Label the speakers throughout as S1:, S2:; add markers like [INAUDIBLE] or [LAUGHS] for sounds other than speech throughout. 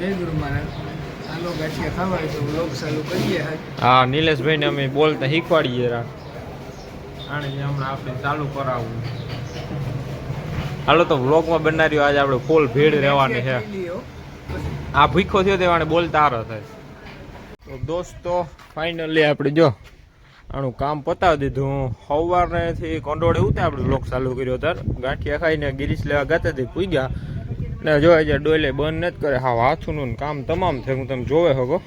S1: જય ગુરુ મહારાજ ચાલો ગાંઠિયા ખાવા તો વ્લોગ ચાલુ કરીએ
S2: હા નિલેશભાઈને અમે બોલતા શીખવાડીએ રા. આને હમણાં આપણે ચાલુ કરાવવું હાલો તો વ્લોગમાં બનાવ્યો આજે આપણે ફૂલ ભીડ રહેવાની છે. આ ભીખો થયો તેવાને બોલતા હારો થાય. તો દોસ્તો ફાઇનલી આપણે જો આનું કામ પતાવી દીધું. સવારનેથી કંડોળે ઉતા આપણે બ્લોક ચાલુ કર્યો ત્યારે. ગાંઠિયા ખાઈને ગિરીશ લેવા ગાતા પૂગ્યા ને જો આજે ડોલે બંધ નથી કરે. હા, હાથુંનું કામ તમામ થયું તમે જોવે હકો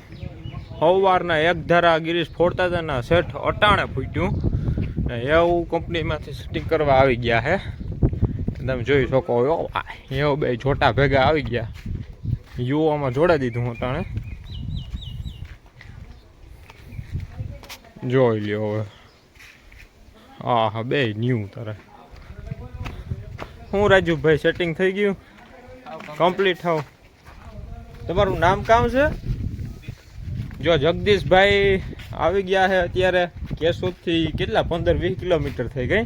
S2: સવારના એક ધારા ગિરીશ ફોડતા હતા ને શેઠ અટાણે ફૂટ્યું. ને એવું કંપનીમાંથી શૂટિંગ કરવા આવી ગયા હે. તમે જોઈ શકો એવું બે છોટા ભેગા આવી ગયા. યુવામાં જોડાઈ દીધું તાણે જોઈ લ્યો હવે. હા હા બે ન્યૂ તારે. હું રાજુભાઈ સેટિંગ થઈ ગયું. કમ્પ્લીટ થાવ તમારું નામ કામ છે? જો જગદીશભાઈ આવી ગયા છે અત્યારે કેશોદથી કેટલા? પંદર વીસ કિલોમીટર થઈ ગઈ.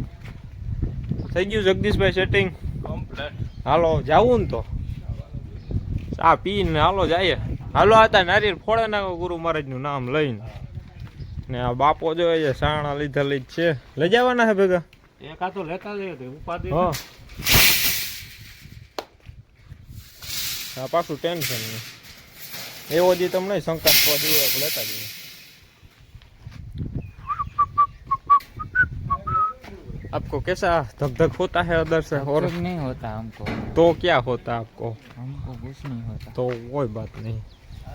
S2: થઈ ગયું જગદીશભાઈ સેટિંગ હાલો જાવું ને તો. આ પીને હાલો જાય હાલો હતા નારિયેળ ફોડે નાખો ગુરુ મહારાજનું નામ લઈને. ને આ બાપો જોઈએ છે સાણા લીધા લઈ જ છે. લઈ જવાના છે ભેગા?
S3: એકા તો લેતા જઈએ ઉપાધિ
S2: હા આ પાછું ટેન્શન નહીં એવો દી તમને શંકાસ્પદ હોય આપણે લેતા જઈએ आपको कैसा धक धक होता है अंदर से और
S1: कुछ नहीं होता हमको
S2: तो क्या होता है आपको
S1: हमको कुछ नहीं होता
S2: तो कोई बात नहीं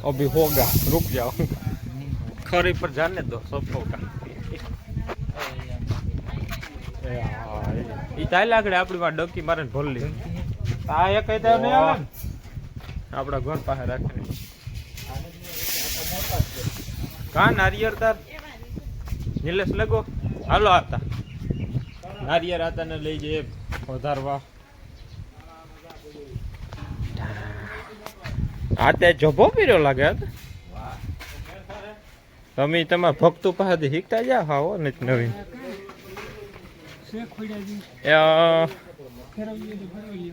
S2: अभी होगा रुक जाओ
S1: नहीं होता
S2: खरी पर जाने दो सब होगा ઈ તાઈ લાગડે આપણી માં ડકી મારે ભરલી આ એક કઈ તાવ નહીં આવે ને? આપણા ઘર પાસે રાખીને કા નારિયેળ તાર? નિલેશ લગો. હાલો આતા. નારિયેળ આતા ને લઈ જઈએ વધારવા આ તે જભો પીરો લાગે? તમે તમારા ભક્તો પાસેથી શીખતા જાઓ હા ને નવીન.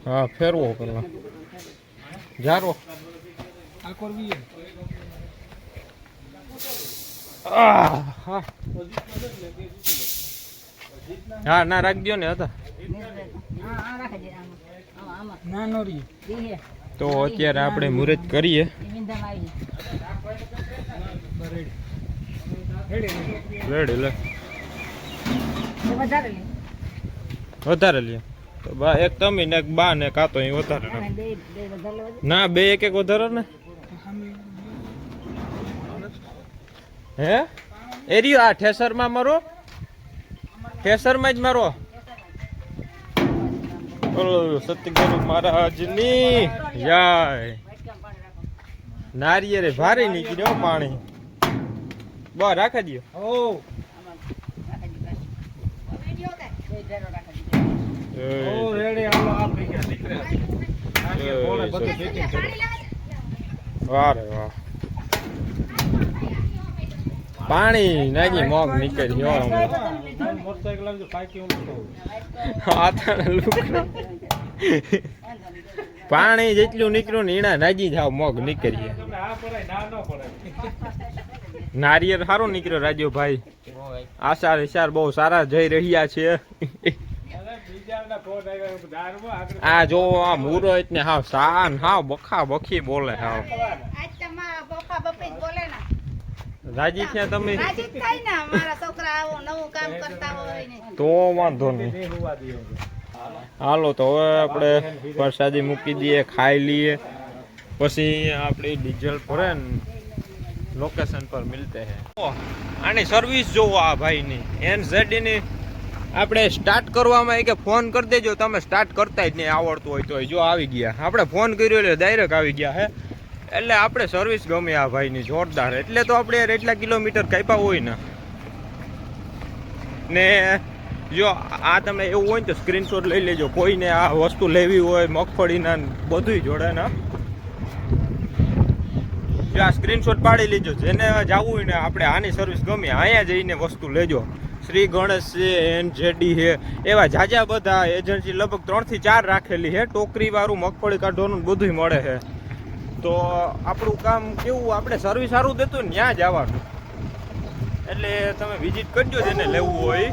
S2: હા ફેરવો પેલા. જારો. આહ, હા હા ના રાખજો ને હતા તો. અત્યારે આપણે મુહૂર્ત કરીએ. રેડી. લે. વધારે લે. તો બા એક તમે ને એક બા ને કાતો અહીં વધારે ના. બે એક એક વધારે ને? હે? એરિયો આ ઠેસરમાં મારો? ઠેસરમાં જ મારો? સત્યગુરુ મહારાજની. જય. નારિયેરે ભારે નીકળ્યો પાણી. બસ રાખી દો
S3: ઓ રેડી હાલો આ થઈ ગયા નીકળ્યા કર્યું.
S2: વાહ રે વાહ. પાણી નાગી મોગ નીકળી ગયો
S3: મોટરસાઇકલ.
S2: પાણી જેટલું નીકળ્યું ને એના નાગી જાવ મોગ નીકળી ગયા.
S3: તમને આ પડાય ના ન પડાય
S2: નારિયેળ સારો નીકળ્યો રાજુભાઈ. આશા વિચાર બહુ સારા જઈ રહ્યા છે
S3: અરે બીજાના ફોન આવ્યા એવું દારૂમાં આગળ
S2: આ જો આ મુરત ને હાવ સાન હાવ બખા બખી બોલે હાવ. રાજી થયા તમે? તો વાંધો નહીં. હાલો તો હવે આપણે પ્રસાદી મૂકી દઈએ ખાઈ લઈએ. પછી આપણે ડીઝલ ભરે ને લોકેશન પર મિલતે હે. આની સર્વિસ જોવો આ ભાઈની. એનની આપણે સ્ટાર્ટ કરવામાં કે ફોન કરી દેજો, તમે સ્ટાર્ટ કરતા જ નહીં, આવડતું હોય તો જો આવી ગયા. આપણે ફોન કર્યો એટલે ડાયરેક્ટ આવી ગયા, હે? એટલે આપણે સર્વિસ ગમે આ ભાઈની, જોરદાર. એટલે તો આપણે એટલા કિલોમીટર કાપ્યા હોય ને. ને જો આ તમે એવું હોય ને તો સ્ક્રીનશોટ લઈ લેજો. કોઈને આ વસ્તુ લેવી હોય, મગફળીના બધું જોડે ને. જો આ સ્ક્રીનશોટ પાડી લેજો. જેને જવું હોય ને, આપણે આની સર્વિસ ગમે, અહીંયા જઈને વસ્તુ લેજો. શ્રી ગણેશ છે એન જેડી છે, એવા જાજા બધા એજન્સી લગભગ ત્રણથી ચાર રાખેલી છે. ટોકરીવાળું મગફળી કાઢવાનું બધું મળે છે. તો આપણું કામ કેવું, આપણે સર્વિસ સારું દેતું ત્યાં આવવાનું. એટલે તમે વિઝિટ કરજો જેને લેવું હોય.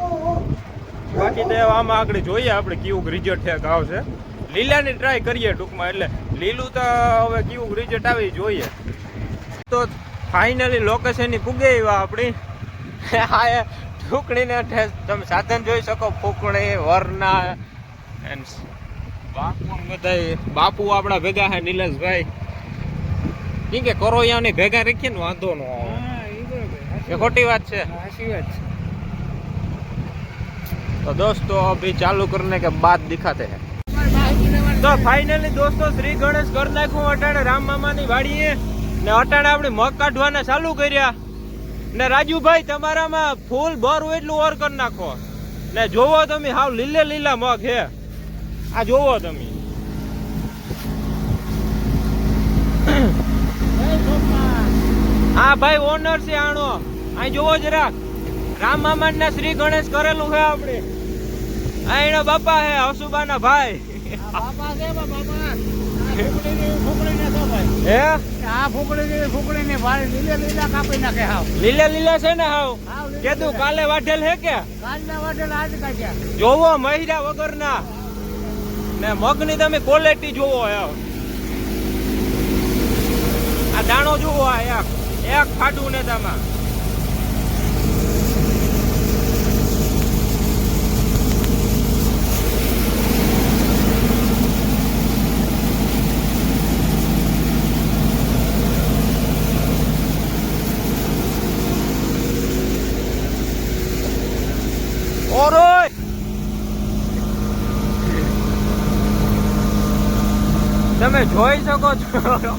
S2: બાકી તો આમાં આગળ જોઈએ આપણે કેવું રિઝલ્ટ ઠેક આવશે. લીલાની ટ્રાય કરીએ ટૂંકમાં, એટલે લીલું તો હવે કેવું રિઝલ્ટ આવે જોઈએ. તો ફાઇનલી લોકેશનની પૂગે આપણી. [LAUGHS] આ ફૂકણી ને તમે સાધન જોઈ શકો ફૂકણી વરના બાપુ બધા બાપુ આપણા ભેગા હે નિલેશભાઈ. કેમ કે કરોયાની ભેગા રાખીએ ને વાંધો નો
S1: એ
S2: ખોટી વાત છે.
S1: સાચી વાત છે.
S2: તો દોસ્તો અભી ચાલુ કરને કે બાદ દેખાતે હે. તો ફાઇનલી દોસ્તો શ્રી ગણેશ ઘર નાખ્યું અટાણે રામ મામા ની વાડીએ. ને અટાણે આપણે મગ કાઢવાના ચાલુ કર્યા. ને રાજુભાઈ, તમારામાં ફૂલ બર હોય એટલું ઓર કરી નાખો. ને જોવો તમે હાવ લીલે લીલા મગ હે. આ જોવો તમે. હા ભાઈ ઓનર છે આણો અહીં જોવો જરાક રામ મામાન ના શ્રી ગણેશ કરેલું છે આપણે. આ એના બાપા હે હસુબાના ભાઈ.
S1: બાપા છે બાપા.
S2: હે?
S1: આ ફૂકડીની ફૂકડીની ભારે લીલા લીલા કાપી નાખે હાવ.
S2: લીલા લીલા છે ને હાવ? કેતું કાલે વાઢેલ હે કે?
S1: કાલે વાટેલા આજ કાઢ્યા.
S2: જોવો મહિરા વગરના. ને મગની તમે ક્વોલિટી જોવો યાર આ દાણો જોવો આ એક એક ફાટું ને તમા ઓરોય તમે જોઈ શકો છો.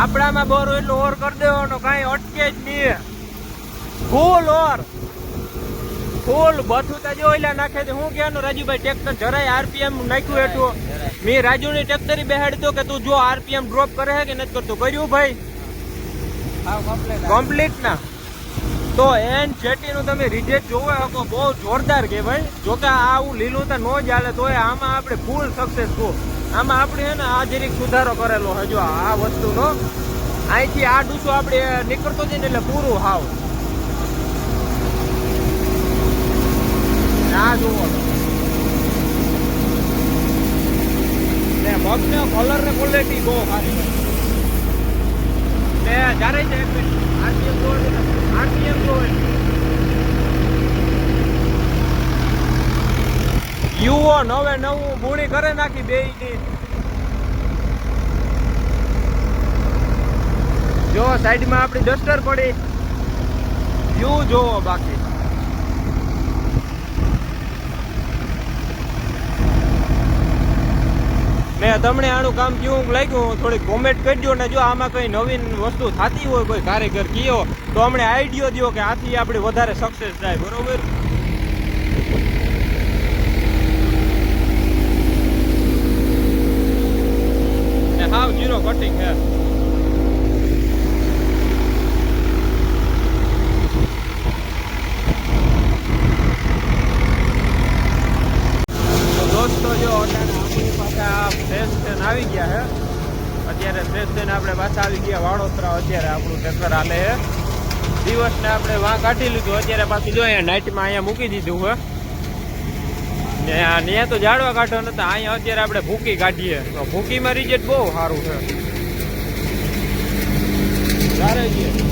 S2: આપણામાં બોર એટલું ઓર કરી દેવાનો કાંઈ અટકે જ નહીં. ફૂલ ઓર. ફૂલ બથુતા તાજો ઓલા નાખે છે હું કહેવાનું રાજુભાઈ ટ્રેક્ટર જરાય આરપીએમ નાખ્યું એટલું મેં રાજુની ટ્રેક્ટરી બેહાડતો કે તું જો આરપીએમ ડ્રોપ કરે છે કે નથી કરતું? કર્યું ભાઈ?
S1: કમ્પ્લીટ
S2: ના. તો એન જેટીનું તમે રિઝલ્ટ જોવા શકો બહુ જોરદાર કહેવાય જો કે આવું લીલું તો ન હાલે, તોય આમાં આપણે ફૂલ સક્સેસફુલ આમાં આપણે છે ને આ જરીક સુધારો કરેલો હજુ આ વસ્તુનો. અહીંથી આ ડૂસો આપણે નીકળતો જઈને એટલે પૂરું હાવ. આ જુઓ. ને મગને કલર ને ક્વોલિટી બહુ સારી ને જ્યારે છે? આરપીએમ જોવે આરપીએમ જોવે યુવો નવે નવું મૂણી કરે નાખી બે ની જો સાઈડમાં આપણી ડસ્ટર પડી. યુ જોવો બાકી. ને તમને આનું કામ કેવું લાગ્યું થોડીક કોમેન્ટ કરજો ને જો આમાં કઈ નવીન વસ્તુ થતી હોય, કોઈ કારીગર કયો, તો અમને આઈડિયો દો કે આથી આપણે વધારે સક્સેસ થાય, બરોબર? હાવ જીરો કટિંગ હે છીએ વાડોતરા અત્યારે આપણું ટ્રેક્ટર હાલે દિવસને આપણે વાં કાઢી લીધું. અત્યારે પાછું જો અહીંયા નાઇટમાં અહીંયા મૂકી દીધું હોય ને અહીંયા તો જાડવા કાઢો નતા, અહીંયા અત્યારે આપણે ભૂકી કાઢીએ. તો ભૂકીમાં રિઝલ્ટ બહુ સારું છે. સારું છે